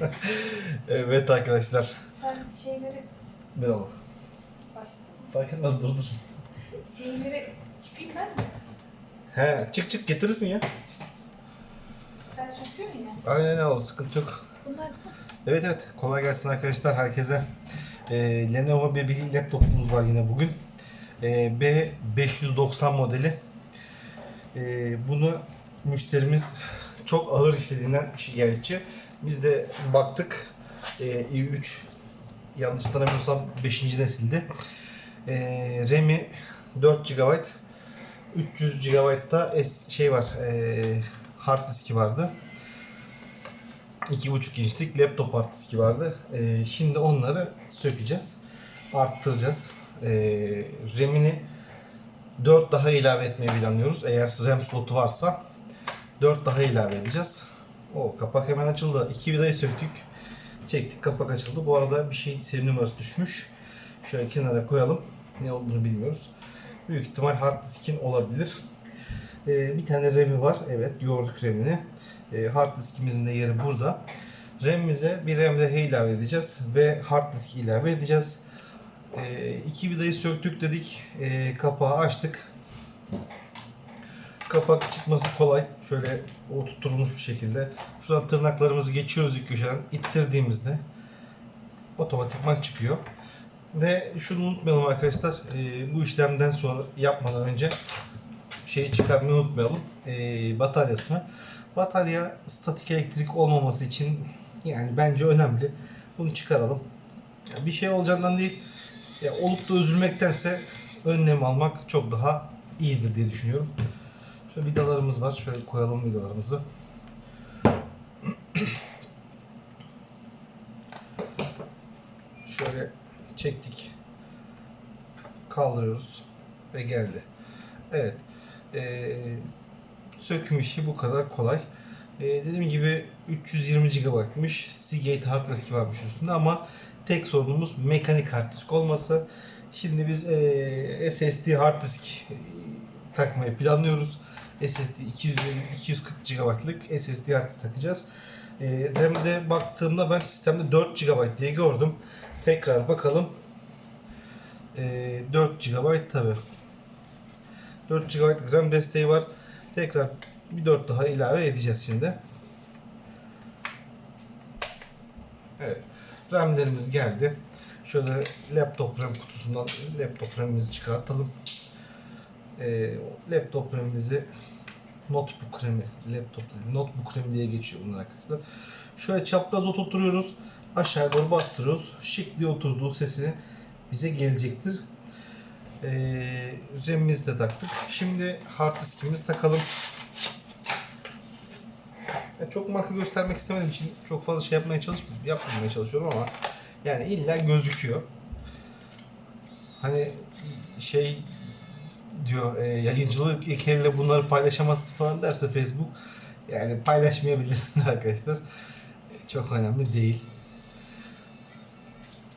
evet arkadaşlar. Sen şeyleri Merhaba. başla. Fark etmez dur dur. Şeyleri çıkayım ben mi? He çık çık getirirsin ya. Sen söküyorsun ya. Aynen öyle sıkıntı yok. Bunlar Evet evet kolay gelsin arkadaşlar herkese. Ee, Lenovo bir bir laptopumuz var yine bugün. Ee, B590 modeli. Ee, bunu müşterimiz çok ağır işlediğinden şikayetçi. Biz de baktık ee, i3 yanlış tanımıyorsam 5. nesildi. Ee, RAM'i 4 GB 300 GB'da şey var ee, hard diski vardı. 2.5 inçlik laptop hard diski vardı. Ee, şimdi onları sökeceğiz. Arttıracağız. Ee, RAM'ini 4 daha ilave etmeyi planlıyoruz. Eğer RAM slotu varsa 4 daha ilave edeceğiz. O kapak hemen açıldı. 2 vidayı söktük. Çektik kapak açıldı. Bu arada bir şey seri numarası düşmüş. Şöyle kenara koyalım. Ne olduğunu bilmiyoruz. Büyük ihtimal hard diskin olabilir. Ee, bir tane RAM'i var. Evet gördük RAM'ini. Ee, hard diskimizin de yeri burada. RAM'imize bir RAM daha ilave edeceğiz ve hard disk ilave edeceğiz. Ee, iki vidayı söktük dedik. Ee, kapağı açtık. Kapak çıkması kolay. Şöyle oturtulmuş bir şekilde. Şuradan tırnaklarımızı geçiyoruz ilk köşeden. İttirdiğimizde otomatikman çıkıyor. Ve şunu unutmayalım arkadaşlar. ee, bu işlemden sonra yapmadan önce şeyi çıkarmayı unutmayalım. Ee, bataryasını. Batarya statik elektrik olmaması için yani bence önemli. Bunu çıkaralım. Ya bir şey olacağından değil. Ya olup da üzülmektense önlem almak çok daha iyidir diye düşünüyorum. Şöyle vidalarımız var. Şöyle koyalım vidalarımızı. Şöyle çektik. Kaldırıyoruz ve geldi. Evet. Ee, söküm işi bu kadar kolay. Ee, dediğim gibi 320 GB'mış. Seagate hard disk varmış üstünde ama tek sorunumuz mekanik hard disk olması. Şimdi biz ee, SSD hard disk takmayı planlıyoruz. SSD 220 240 GB'lık SSD disk takacağız. Ee, RAM'de baktığımda ben sistemde 4 GB diye gördüm. Tekrar bakalım. Ee, 4 GB tabi. 4 GB RAM desteği var. Tekrar bir 4 daha ilave edeceğiz şimdi. Evet. RAM'lerimiz geldi. Şöyle laptop RAM kutusundan laptop RAM'imizi çıkartalım. Ee, laptop RAM'imizi notebook RAM'i, laptop değil, notebook RAM diye geçiyor bunlar arkadaşlar. Şöyle çapraz oturtuyoruz. Aşağı doğru bastırıyoruz. Şık diye oturduğu sesi bize gelecektir. Ee, RAM'imizi de taktık. Şimdi hard diskimizi takalım. Ya çok marka göstermek istemediğim için çok fazla şey yapmaya çalışmıyorum. Yapmamaya çalışıyorum ama yani illa gözüküyor. Hani şey diyor e, yayıncılık elle bunları paylaşamazsın falan derse Facebook yani paylaşmayabilirsin arkadaşlar. E, Çok önemli değil.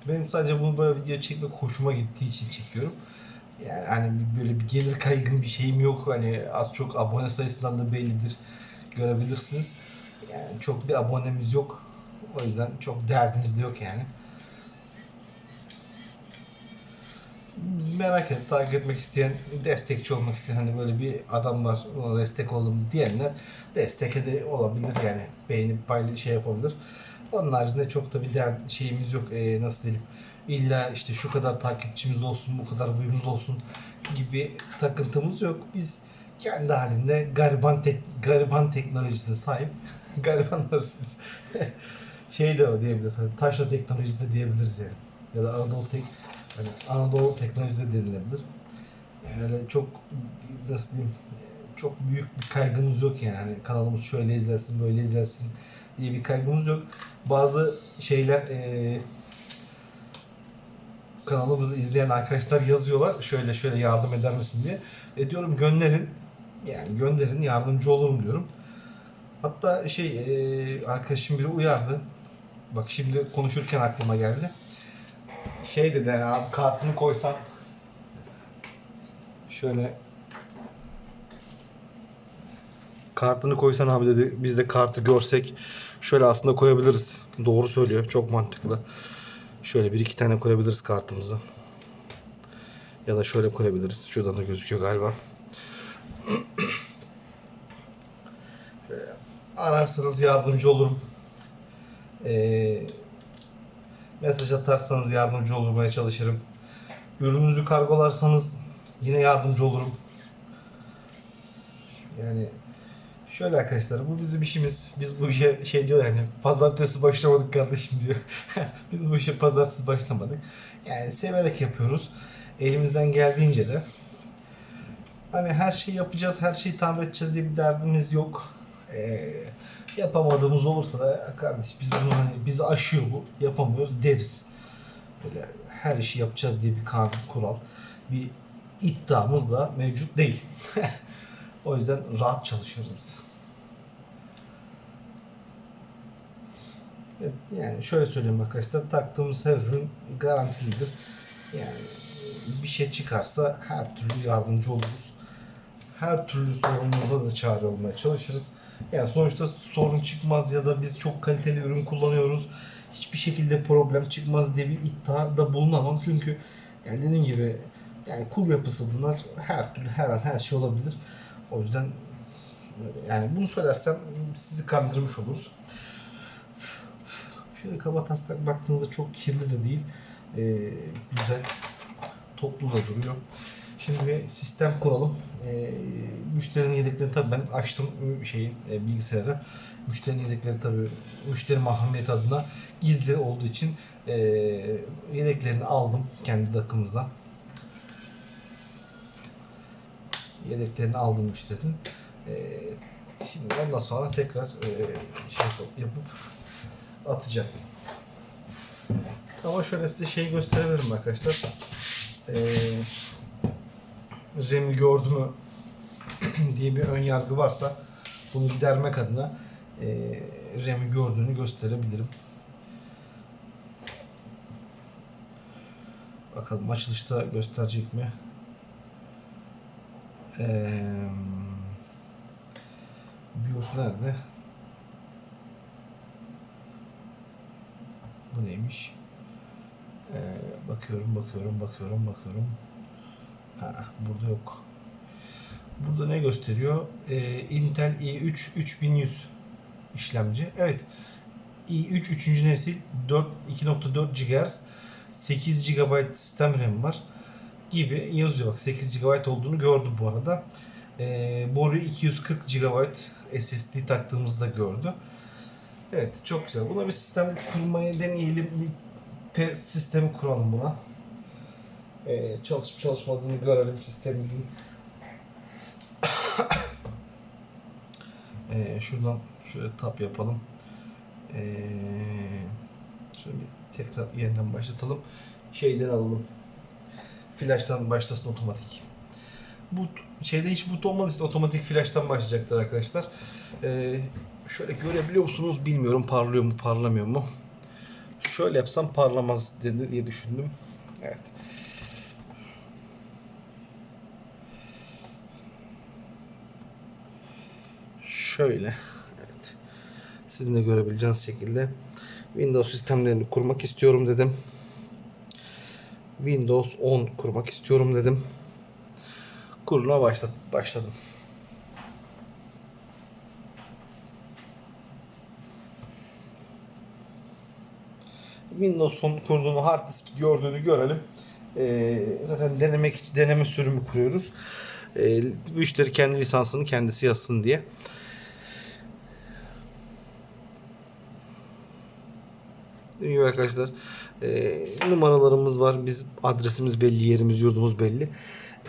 Benim sadece bunu böyle video çekmek hoşuma gittiği için çekiyorum. Yani hani böyle bir gelir kaygım bir şeyim yok. Hani az çok abone sayısından da bellidir. Görebilirsiniz. Yani çok bir abonemiz yok. O yüzden çok derdimiz de yok yani. Merak edip takip etmek isteyen, destekçi olmak isteyen hani böyle bir adam var ona destek oldum diyenler destek de olabilir yani beğenip paylaş şey yapabilir. Onun haricinde çok da bir dert şeyimiz yok Ee, nasıl diyelim illa işte şu kadar takipçimiz olsun bu kadar buyumuz olsun gibi takıntımız yok. Biz kendi halinde gariban tek, gariban teknolojisine sahip garibanlarız biz. şey de o diyebiliriz. Hani taşra teknolojisi de diyebiliriz yani. Ya da Anadolu tek hani Anadolu teknolojisi de denilebilir. Yani çok nasıl diyeyim çok büyük bir kaygımız yok yani. Hani kanalımız şöyle izlensin, böyle izlensin diye bir kaygımız yok. Bazı şeyler eee kanalımızı izleyen arkadaşlar yazıyorlar. Şöyle şöyle yardım eder misin diye. E diyorum gönderin. Yani gönderin yardımcı olurum diyorum. Hatta şey e, arkadaşım biri uyardı. Bak şimdi konuşurken aklıma geldi. Şey dedi "Yani abi kartını koysan şöyle Kartını koysan abi dedi. Biz de kartı görsek şöyle aslında koyabiliriz. Doğru söylüyor. Çok mantıklı. Şöyle bir iki tane koyabiliriz kartımızı. Ya da şöyle koyabiliriz. Şuradan da gözüküyor galiba. Ararsanız yardımcı olurum. Ee, mesaj atarsanız yardımcı olmaya çalışırım. Ürününüzü kargolarsanız yine yardımcı olurum. Yani şöyle arkadaşlar bu bizim işimiz. Biz bu işe şey diyor yani pazartesi başlamadık kardeşim diyor. Biz bu işe pazartesi başlamadık. Yani severek yapıyoruz. Elimizden geldiğince de hani her şeyi yapacağız, her şeyi tamir edeceğiz diye bir derdimiz yok. Ee, yapamadığımız olursa da kardeş biz bunu hani bizi aşıyor bu yapamıyoruz deriz. Böyle her işi yapacağız diye bir kanun kural bir iddiamız da mevcut değil. o yüzden rahat çalışıyoruz biz. Yani şöyle söyleyeyim arkadaşlar taktığımız her ürün garantilidir. Yani bir şey çıkarsa her türlü yardımcı oluruz. Her türlü sorunumuza da çare olmaya çalışırız. Yani sonuçta sorun çıkmaz ya da biz çok kaliteli ürün kullanıyoruz. Hiçbir şekilde problem çıkmaz diye bir iddiada bulunamam. Çünkü yani dediğim gibi yani kul yapısı bunlar. Her türlü her an her şey olabilir. O yüzden yani bunu söylersem sizi kandırmış oluruz. Şöyle kaba taslak baktığınızda çok kirli de değil. Ee, güzel. Toplu da duruyor. Şimdi bir sistem kuralım. Ee, müşterinin yedeklerini tabii ben açtım şeyi e, bilgisayarı. Müşterinin yedekleri tabii müşteri mahremiyeti adına gizli olduğu için e, yedeklerini aldım kendi takımızdan. Yedeklerini aldım müşterinin. E, şimdi ondan sonra tekrar e, şey yapıp atacağım. Ama şöyle size şey gösterebilirim arkadaşlar. Ee, RAM'i gördü mü diye bir ön yargı varsa bunu gidermek adına e, RAM'i gördüğünü gösterebilirim. Bakalım açılışta gösterecek mi? Ee, BIOS nerede? Bu neymiş? Ee, bakıyorum, bakıyorum, bakıyorum, bakıyorum. Ha, burada yok. Burada ne gösteriyor? Ee, Intel i3 3100 işlemci. Evet. i3 3. nesil 4 2.4 GHz 8 GB sistem RAM var gibi yazıyor. Bak 8 GB olduğunu gördüm bu arada. Ee, boru 240 GB SSD taktığımızda gördü. Evet çok güzel. Buna bir sistem kurmayı deneyelim. Bir test sistemi kuralım buna. Ee, çalışıp çalışmadığını görelim sistemimizin. ee, şuradan şöyle tap yapalım. Ee, şöyle bir tekrar yeniden başlatalım. Şeyden alalım. Flash'tan başlasın otomatik. Bu şeyde hiç buton olmadıysa otomatik flash'tan başlayacaktır arkadaşlar. Ee, şöyle görebiliyor musunuz bilmiyorum parlıyor mu parlamıyor mu. Şöyle yapsam parlamaz dedi diye düşündüm. Evet. Şöyle. Evet. Sizin de görebileceğiniz şekilde Windows sistemlerini kurmak istiyorum dedim. Windows 10 kurmak istiyorum dedim. Kuruluma başlat başladım. Windows 10 kurduğunu hard disk gördüğünü görelim. Ee, zaten denemek için deneme sürümü kuruyoruz. Ee, müşteri kendi lisansını kendisi yazsın diye. Dediğim arkadaşlar e, numaralarımız var. Biz adresimiz belli, yerimiz, yurdumuz belli.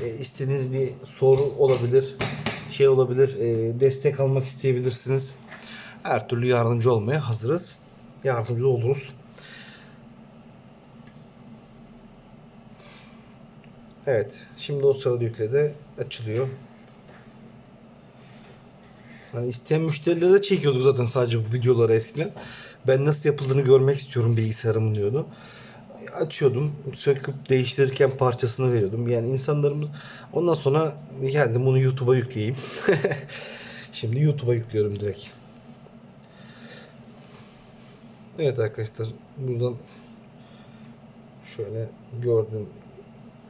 E, istediğiniz bir soru olabilir, şey olabilir, e, destek almak isteyebilirsiniz. Her türlü yardımcı olmaya hazırız. Yardımcı oluruz. Evet, şimdi dosyaları yükledi, açılıyor. Hani isteyen müşterilere de çekiyorduk zaten sadece bu videoları eskiden. Ben nasıl yapıldığını görmek istiyorum bilgisayarımın diyordu. Açıyordum, söküp değiştirirken parçasını veriyordum. Yani insanlarımız ondan sonra geldim bunu YouTube'a yükleyeyim. Şimdi YouTube'a yüklüyorum direkt. Evet arkadaşlar buradan şöyle gördüm.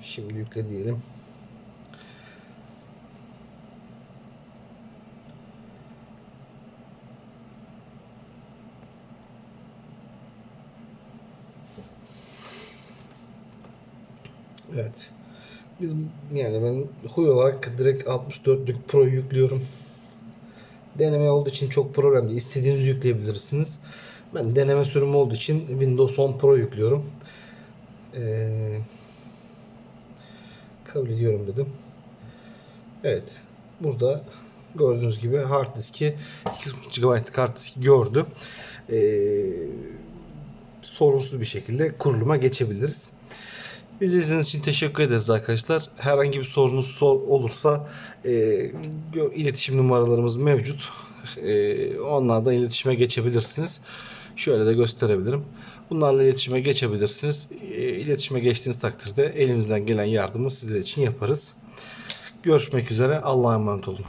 Şimdi yükle diyelim. Evet. Biz yani ben huy olarak direkt 64'lük Pro yüklüyorum. Deneme olduğu için çok problem değil. İstediğinizi yükleyebilirsiniz. Ben deneme sürümü olduğu için Windows 10 Pro yüklüyorum. Ee, kabul ediyorum dedim. Evet. Burada gördüğünüz gibi hard diski 2 GB hard diski gördü. Ee, sorunsuz bir şekilde kuruluma geçebiliriz. Bizi izlediğiniz için teşekkür ederiz arkadaşlar. Herhangi bir sorunuz sor olursa e, iletişim numaralarımız mevcut. E, onlardan iletişime geçebilirsiniz. Şöyle de gösterebilirim. Bunlarla iletişime geçebilirsiniz. E, iletişime geçtiğiniz takdirde elimizden gelen yardımı sizler için yaparız. Görüşmek üzere. Allah'a emanet olun.